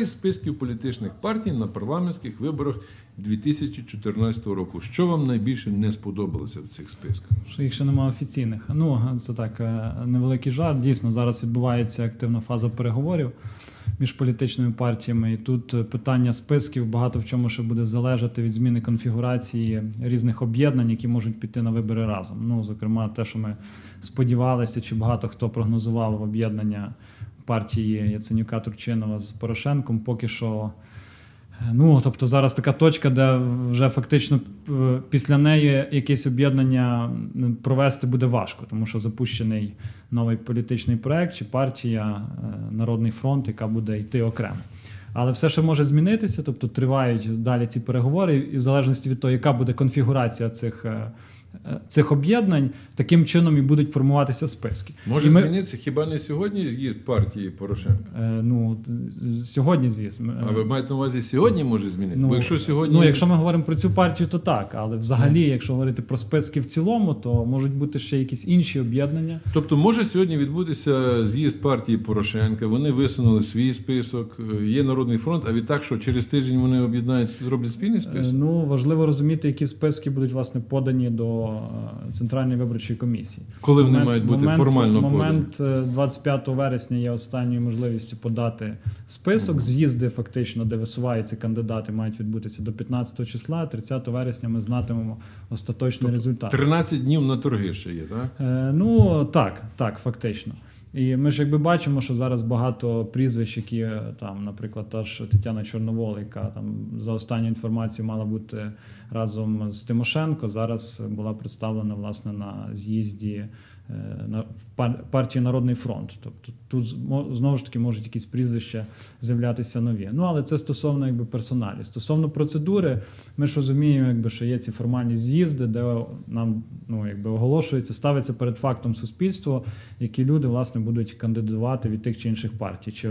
із списків політичних партій на парламентських виборах 2014 року. Що вам найбільше не сподобалося в цих списках? Що їх ще немає офіційних. Ну, це так, е, невеликий жарт. Дійсно, зараз відбувається активна фаза переговорів між політичними партіями. І тут е, питання списків багато в чому ще буде залежати від зміни конфігурації різних об'єднань, які можуть піти на вибори разом. Ну, зокрема, те, що ми сподівалися, чи багато хто прогнозував об'єднання партії Яценюка Турчинова з Порошенком, поки що. Ну, тобто зараз така точка, де вже фактично е, після неї якесь об'єднання провести буде важко, тому що запущений новий політичний проект чи партія е, Народний фронт, яка буде йти окремо. Але все ще може змінитися, тобто тривають далі ці переговори, і в залежності від того, яка буде конфігурація цих, е, цих об'єднань, таким чином і будуть формуватися списки. Може І ми- змінитися хіба не сьогодні з'їзд партії Порошенка? Е, Ну, сьогодні, звісно. А ви маєте на увазі сьогодні може змінитися? Бо якщо сьогодні ну, якщо ми говоримо про цю партію, то так. Але взагалі, якщо говорити про списки в цілому, то можуть бути ще якісь інші об'єднання. Тобто може сьогодні відбутися з'їзд партії Порошенка. Вони висунули свій список. е, Є народний фронт. А відтак, що через тиждень вони об'єднають, зроблять спільний Е. Ну важливо розуміти, які списки будуть власне подані до е, центральної виборчої комісії. Коли вони мають бути формально момент е, 25 вересня є останньою можливістю подати список. З'їзди, фактично, де висуваються кандидати, мають відбутися до 15 числа. 30 вересня ми знатимемо остаточний результат. 13 днів на торги ще є, так? Е, Ну так, так, фактично. І ми ж якби бачимо, що зараз багато прізвищ, які е, там, наприклад, та ж Тетяна Чорновол, яка там за останню інформацію мала бути разом з Тимошенко, зараз була представлена власне на з'їзді партії Народний фронт. Тобто тут знову ж таки можуть якісь прізвища з'являтися нові. Ну але це стосовно якби персоналі. Стосовно процедури, ми ж розуміємо, якби що є ці формальні з'їзди, де нам ну якби оголошується, ставиться перед фактом суспільство, які люди власне будуть кандидувати від тих чи інших партій, чи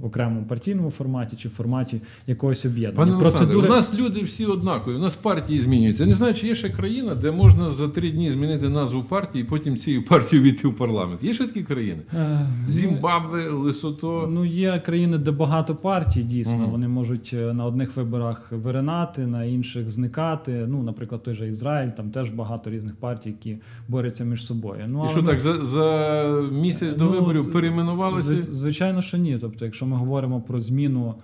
в окремому партійному форматі, чи в форматі якогось об'єднання. Пане Олександре, у нас люди всі однакові, у нас партії змінюються. Я не знаю, чи є ще країна, де можна за три дні змінити назву партії і потім цією партією війти в парламент. Є ще такі країни? Е, Зімбабве, Лесото. Ну, є країни, де багато партій, дійсно. Мгм. Вони можуть е, на одних виборах виринати, на інших зникати. Ну, наприклад, той же Ізраїль, там теж багато різних партій, які борються між собою. Ну, І що ми- так, за, за місяць до Ну, виборів перейменувалися? Звичайно, що ні. Тобто, якщо ми говоримо про зміну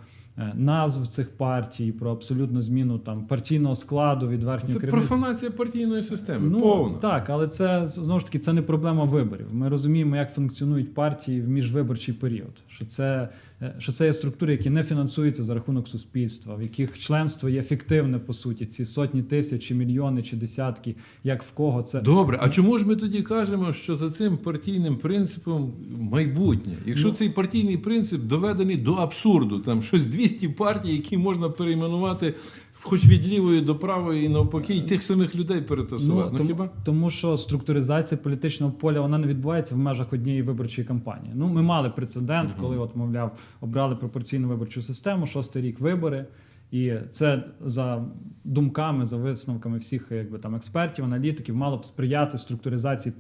назв цих партій, про абсолютну зміну там партійного складу від верхнього Це керівництва. профанація партійної системи. Ну повна. так, але це знову ж таки це не проблема виборів. Ми розуміємо, як функціонують партії в міжвиборчий період. Що це, е, що це є структури, які не фінансуються за рахунок суспільства, в яких членство є фіктивне по суті. Ці сотні тисяч, чи мільйони, чи десятки, як в кого це Добре, а чому ж ми тоді кажемо, що за цим партійним принципом майбутнє? Якщо Ну. цей партійний принцип доведений до абсурду, там щось 200 партій, які можна перейменувати хоч від лівої до правої і навпаки, і тих самих людей перетасувати. Ну, тому, хіба? тому що структуризація політичного поля вона не відбувається в межах однієї виборчої кампанії. Ну, ми мали прецедент, коли, от, мовляв, обрали пропорційну виборчу систему, шостий рік вибори. І це за думками, за висновками всіх якби, там, експертів, аналітиків, мало б сприяти структуризації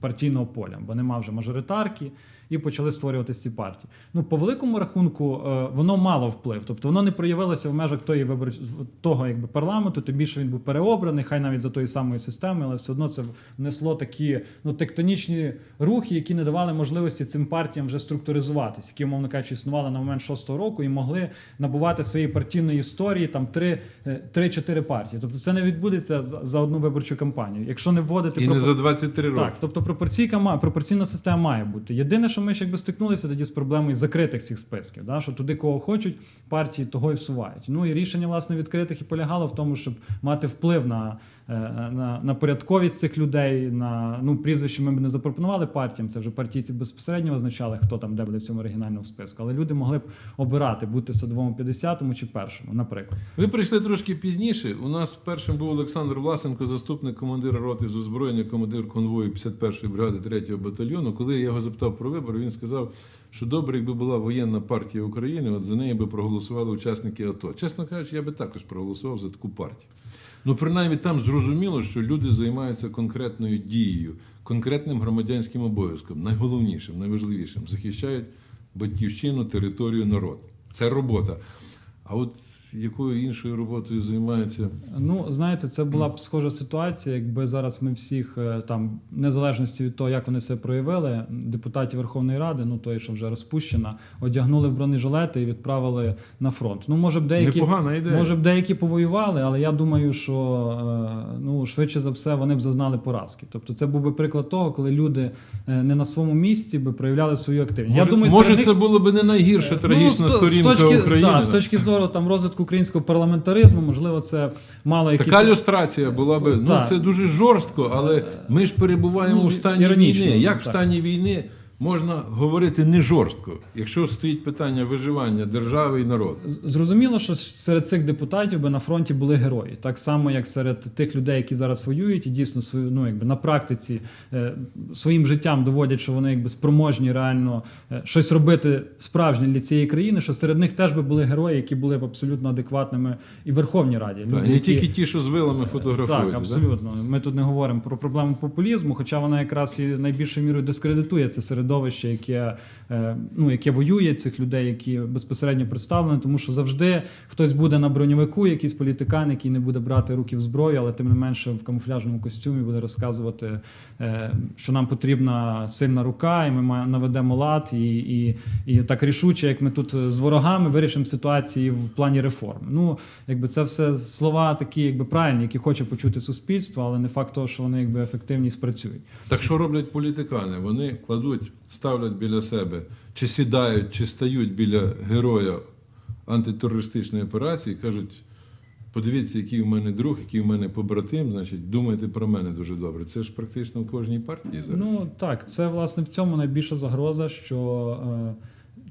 партійного поля, бо нема вже мажоритарки, і почали створюватися ці партії. Ну, по великому рахунку, е, воно мало вплив. Тобто воно не проявилося в межах тої вибор... того якби, парламенту, тим більше він був переобраний, хай навіть за тої самої системи, але все одно це внесло такі ну, тектонічні рухи, які не давали можливості цим партіям вже структуризуватися, які, умовно кажучи, існували на момент шостого року і могли набувати своєї партійної історії там три- е, три-чотири партії. Тобто це не відбудеться за, одну виборчу кампанію. Якщо не вводити І не пропор- за 23 роки. так, тобто пропорційка має, пропорційна система має бути. Єдине, що ми ж якби стикнулися тоді з проблемою закритих цих списків, да, що туди кого хочуть, партії того і всувають. Ну і рішення власне відкритих і полягало в тому, щоб мати вплив на, на, на порядковість цих людей. На ну прізвище ми б не запропонували партіям. Це вже партійці безпосередньо визначали, хто там де буде в цьому оригінальному списку. Але люди могли б обирати бути садовому 50-му чи першому, наприклад. Ви прийшли трошки пізніше. У нас першим був Олександр Власенко, заступник командира роти з озброєння, командир конвою 51-ї бригади 3-го батальйону. Коли я його запитав про вибори, він сказав, що добре, якби була воєнна партія України, от за неї би проголосували учасники АТО. Чесно кажучи, я би також проголосував за таку партію. Ну, принаймні там зрозуміло, що люди займаються конкретною дією, конкретним громадянським обов'язком, найголовнішим, найважливішим захищають батьківщину, територію, народ. Це робота. А от якою іншою роботою займається? Ну, знаєте, це була б схожа ситуація, якби зараз ми всіх е, там, незалежності від того, як вони себе проявили, депутатів Верховної Ради, ну той, що вже розпущена, одягнули в бронежилети і відправили на фронт. Ну, може б деякі Непогана ідея. Може б деякі повоювали, але я думаю, що е, ну швидше за все вони б зазнали поразки. Тобто, це був би приклад того, коли люди е, не на своєму місці би проявляли свою активність. Може, я думаю, може це них- було б не найгірша трагічна Ну, сторінка з точки, України. Да, з точки зору там розвитку українського парламентаризму, можливо, це мало якісь Така люстрація була би. Ну це дуже жорстко, але ми ж перебуваємо Ну, в стані війни. Як в стані війни можна говорити не жорстко, якщо стоїть питання виживання держави і народу? Зрозуміло, що серед цих депутатів би на фронті були герої, так само як серед тих людей, які зараз воюють, і дійсно свою ну якби на практиці е, своїм життям доводять, що вони якби спроможні реально е, щось робити справжнє для цієї країни. Що серед них теж би були герої, які були б абсолютно адекватними і в Верховній Раді. Так, Люди, не які- тільки ті, що з вилами фотографують. Так, абсолютно. Ми тут не говоримо про проблему популізму, хоча вона якраз і найбільшою мірою дискредитує це середовище, яке, ну, яке воює цих людей, які безпосередньо представлені, тому що завжди хтось буде на броньовику, якийсь політикан, який не буде брати руки в зброю, але тим не менше в камуфляжному костюмі буде розказувати, е, що нам потрібна сильна рука, і ми наведемо лад, і, і, і так рішуче, як ми тут з ворогами вирішимо ситуації в плані реформ. Ну, якби це все слова такі, якби правильні, які хоче почути суспільство, але не факт того, що вони якби ефективні спрацюють. Так що роблять політикани? Вони кладуть, ставлять біля себе, чи сідають, чи стають біля героя антитерористичної операції кажуть: подивіться, який у мене друг, який у мене побратим, значить, думайте про мене дуже добре. Це ж практично в кожній партії зараз. Ну так, це власне в цьому найбільша загроза, що е,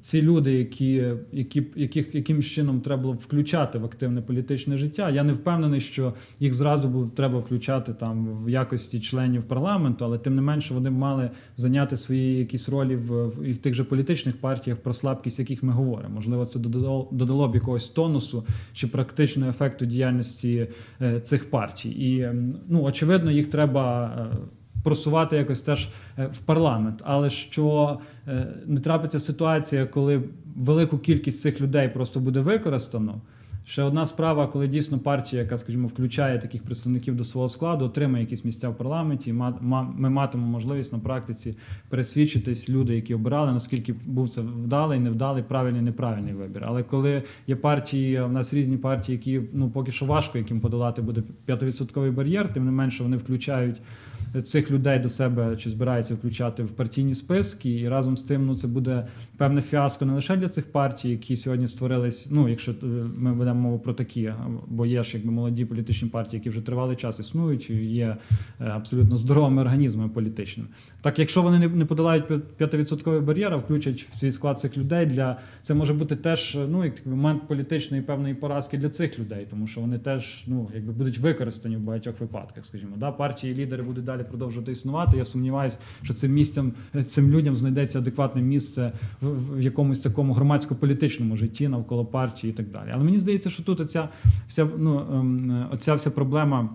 ці люди, які, які, яких якимсь чином треба було включати в активне політичне життя, я не впевнений, що їх зразу було треба включати там в якості членів парламенту, але тим не менше вони мали зайняти свої якісь ролі в, в і в тих же політичних партіях, про слабкість яких ми говоримо. Можливо, це додало, додало б якогось тонусу чи практичного ефекту діяльності е, цих партій. І ну очевидно, їх треба. Просувати якось теж е, в парламент. Але що е, не трапиться ситуація, коли велику кількість цих людей просто буде використано. Ще одна справа, коли дійсно партія, яка, скажімо, включає таких представників до свого складу, отримає якісь місця в парламенті, і ми матимемо можливість на практиці пересвідчитись люди, які обирали, наскільки був це вдалий, невдалий, правильний, неправильний вибір. Але коли є партії, в нас різні партії, які ну поки що важко яким подолати буде 5% бар'єр, тим не менше вони включають цих людей до себе чи збираються включати в партійні списки, і разом з тим ну це буде певне фіаско не лише для цих партій, які сьогодні створились. Ну, якщо е, ми ведемо мову про такі, бо є ж якби молоді політичні партії, які вже тривалий час існують, і є е, абсолютно здоровими організмами політичними. Так, якщо вони не, подолають 5% бар'єр, а включать в свій склад цих людей, для це може бути теж ну як момент політичної певної поразки для цих людей, тому що вони теж ну якби будуть використані в багатьох випадках, скажімо, да, партії лідери будуть далі продовжувати існувати. Я сумніваюся, що цим місцем цим людям знайдеться адекватне місце в, якомусь такому громадсько-політичному житті навколо партії і так далі. Але мені здається, що тут оця вся ну ем, оця вся проблема.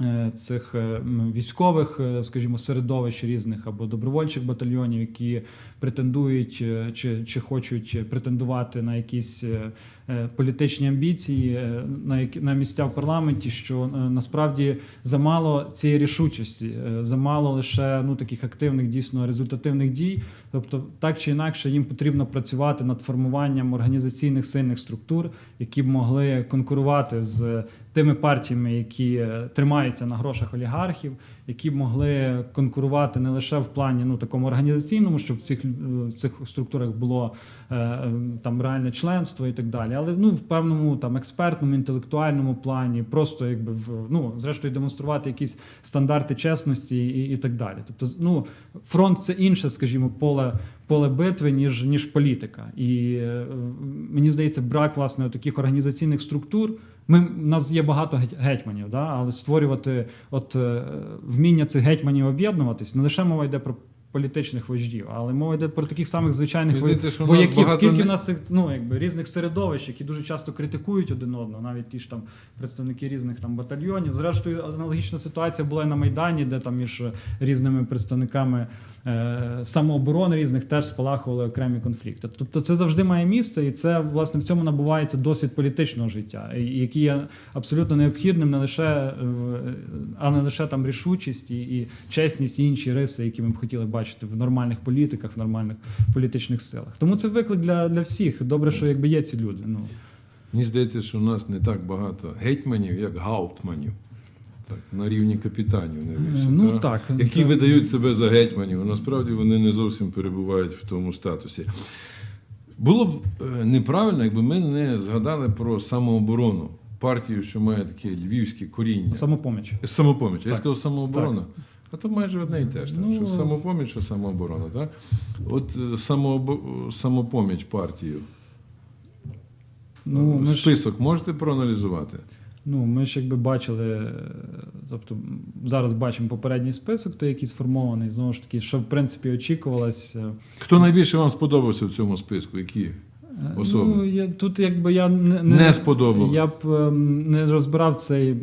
е, Цих е, військових, е, скажімо, середовищ різних або добровольчих батальйонів, які претендують чи, чи хочуть претендувати на якісь політичні амбіції, е, на які на місця в парламенті, що е, насправді замало цієї рішучості, е, замало лише ну таких активних, дійсно результативних дій. Тобто, так чи інакше, їм потрібно працювати над формуванням організаційних сильних структур, які б могли конкурувати з тими партіями, які е, тримаються на грошах олігархів, які б могли конкурувати не лише в плані ну такому організаційному, щоб в цих е, в цих структурах було е, е, там реальне членство і так далі, але ну в певному там експертному, інтелектуальному плані, просто якби в ну зрештою демонструвати якісь стандарти чесності і, і так далі. Тобто, ну фронт це інше, скажімо, поле. Поле битви, ніж ніж політика, і мені здається, брак власне таких організаційних структур. Ми у нас є багато геть- гетьманів, да? але створювати от е, вміння цих гетьманів об'єднуватись не лише мова йде про політичних вождів, але мова йде про таких самих звичайних здається, в вояків. багато Скільки в нас ну, якби, різних середовищ, які дуже часто критикують один одного, навіть ті ж там представники різних там батальйонів. Зрештою, аналогічна ситуація була і на Майдані, де там між різними представниками е, самооборони різних теж спалахували окремі конфлікти. Тобто це завжди має місце, і це власне в цьому набувається досвід політичного життя, який є абсолютно необхідним не лише а не лише там рішучість і, і чесність і інші риси, які ми б хотіли бачити в нормальних політиках, в нормальних політичних силах. Тому це виклик для, для всіх. Добре, що якби є ці люди. Ну Мені здається, що у нас не так багато гетьманів, як гауптманів. Так, на рівні капітанів не більше. ну та? так які так. видають себе за гетьманів, а насправді вони не зовсім перебувають в тому статусі. Було б е, неправильно, якби ми не згадали про самооборону, партію, що має таке львівське коріння. самопоміч. Самопоміч. Я сказав самооборона. А то майже одне і те ж. Так? Ну, що самопоміч, що самооборона. Так? От е, самообо... самопоміч партію. Ну ми ж Список можете проаналізувати? Ну, ми ж якби бачили, е, тобто зараз бачимо попередній список, той, який сформований, знову ж таки, що в принципі очікувалось. е, Хто найбільше вам сподобався в цьому списку? Які? Особи. Ну, я, тут якби я не, Не сподобалось. Я б ем, не розбирав цей е,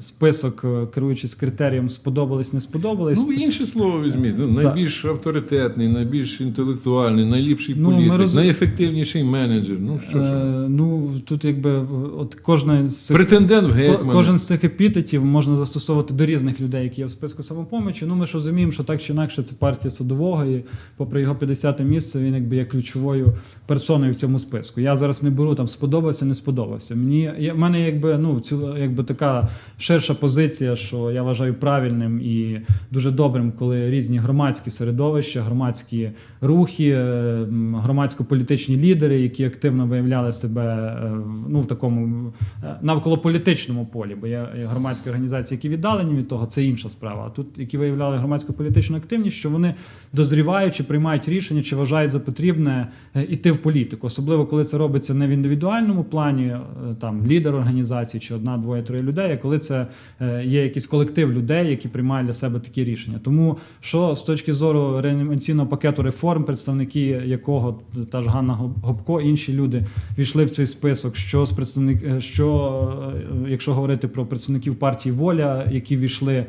список, е, керуючись критерієм сподобались, не сподобались. Ну, інше слово візьміть. Ну, Так. найбільш авторитетний, найбільш інтелектуальний, найліпший Ну, політик, роз- найефективніший менеджер. Ну, що ж. Е, ну тут якби от кожна з цих Претендент в гетьмана. Кожен з цих епітетів можна застосовувати до різних людей, які є в списку самопомочі. Ну ми ж розуміємо, що так чи інакше це партія садового, і попри його 50-те місце, він якби є ключовою персоною в цьому списку. Я зараз не беру там сподобався, не сподобався. Мені я, в мене якби ну ціла якби така ширша позиція, що я вважаю правильним і дуже добрим, коли різні громадські середовища, громадські рухи, е, громадсько-політичні лідери, які активно виявляли себе е, ну в такому е, навколополітичному полі, бо є громадські організації, які віддалені від того, це інша справа. А тут які виявляли громадсько-політичну активність, що вони дозрівають чи приймають рішення, чи вважають за потрібне іти в політику, особливо коли це робиться не в індивідуальному плані, е, там лідер організації чи одна, двоє, троє людей, а коли це е, є якийсь колектив людей, які приймають для себе такі рішення. Тому що з точки зору реанімаційного пакету реформ, представники якого та ж Ганна Гоб- Гопко, інші люди війшли в цей список. Що з представник, е, що якщо говорити про представників партії Воля, які війшли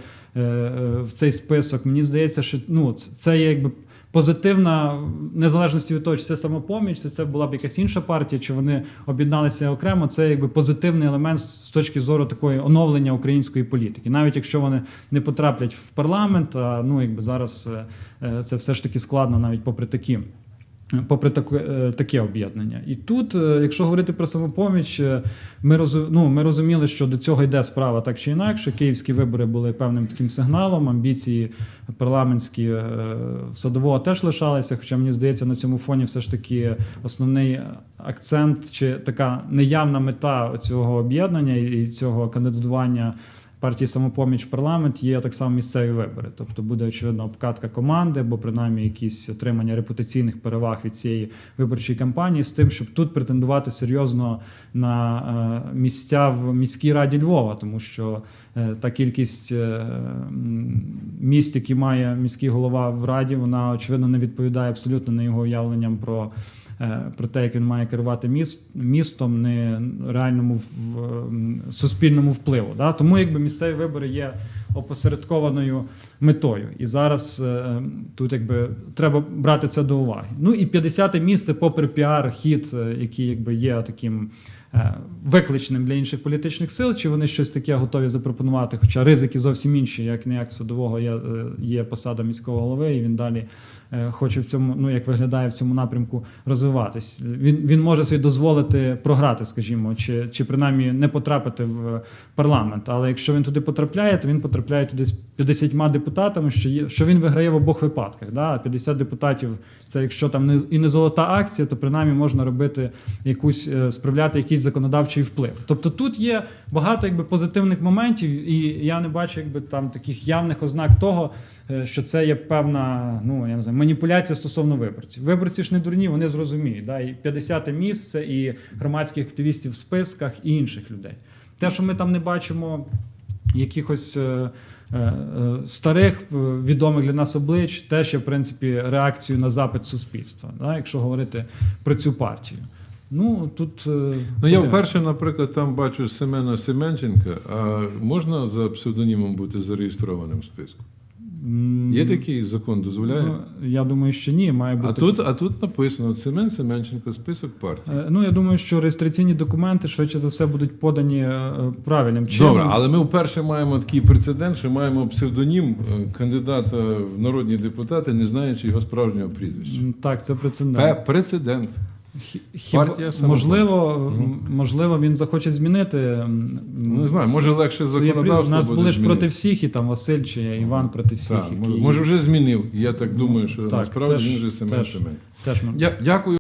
в цей список, мені здається, що ну це є якби. Позитивна незалежності від того, чи це самопоміч, чи це була б якась інша партія, чи вони об'єдналися окремо. Це якби позитивний елемент з точки зору такої оновлення української політики. Навіть якщо вони не потраплять в парламент, а ну якби зараз е, е, це все ж таки складно, навіть попри такі. Попри таке, е, таке об'єднання, і тут, е, якщо говорити про самопоміч, е, ми ну, ми розуміли, що до цього йде справа так чи інакше. Київські вибори були певним таким сигналом. Амбіції парламентські садового теж лишалися. Хоча мені здається, на цьому фоні все ж таки основний акцент чи така неявна мета цього об'єднання і цього кандидатування партії самопоміч парламент є так само місцеві вибори. Тобто буде очевидно обкатка команди, або принаймні якісь отримання репутаційних переваг від цієї виборчої кампанії з тим, щоб тут претендувати серйозно на е, місця в міській раді Львова, тому що е, та кількість е, місць, які має міський голова в раді, вона очевидно не відповідає абсолютно на його уявленням про. Е, Про те, як він має керувати міст, містом, не реальному в, м, суспільному впливу. Да? Тому якби місцеві вибори є опосередкованою метою. І зараз е, тут якби треба брати це до уваги. Ну і 50-те місце, попри піар, хід, е, який якби є таким викличним для інших політичних сил, чи вони щось таке готові запропонувати, хоча ризики зовсім інші, як не як садового є, є посада міського голови, і він далі хоче в цьому, ну як виглядає в цьому напрямку розвиватись. Він, він може собі дозволити програти, скажімо, чи, чи принаймні не потрапити в парламент. Але якщо він туди потрапляє, то він потрапляє туди з 50 депутатами, що є, що він виграє в обох випадках. Да? А 50 депутатів це якщо там не і не золота акція, то принаймні можна робити якусь е, справляти якийсь законодавчий вплив. Тобто тут є багато якби позитивних моментів, і я не бачу якби там таких явних ознак того, е, що це є певна ну я не знаю, маніпуляція стосовно виборців. Виборці ж не дурні, вони зрозуміють. Да? І 50 місце, і громадських активістів в списках, і інших людей. Те, що ми там не бачимо якихось е, е, е, старих е, відомих для нас облич, теж є в принципі реакцією на запит суспільства, да, якщо говорити про цю партію. Ну тут е, Ну, я вперше, наприклад, там бачу Семена Семенченка, а можна за псевдонімом бути зареєстрованим в списку? Є такий закон, дозволяє? Ну, я думаю, що ні, має бути. а, тут, а тут написано Семен Семенченко, список партії. Е, Ну, я думаю, що реєстраційні документи швидше за все будуть подані е, правильним чином. Добре, але ми вперше маємо такий прецедент, що маємо псевдонім е, кандидата в народні депутати, не знаючи його справжнього прізвища. Так, це Пе- прецедент. Прецедент. Хі- Хіба, партія можливо, можливо, він захоче змінити. Ну, не знаю, може легше своє законодавство У нас буде були ж змінити. проти всіх, і там Василь чи Іван проти всіх. Так, може, які- може вже змінив. Я так думаю, що Так, насправді теж- він вже Семен теж. Семен. теж ми- Я, дякую.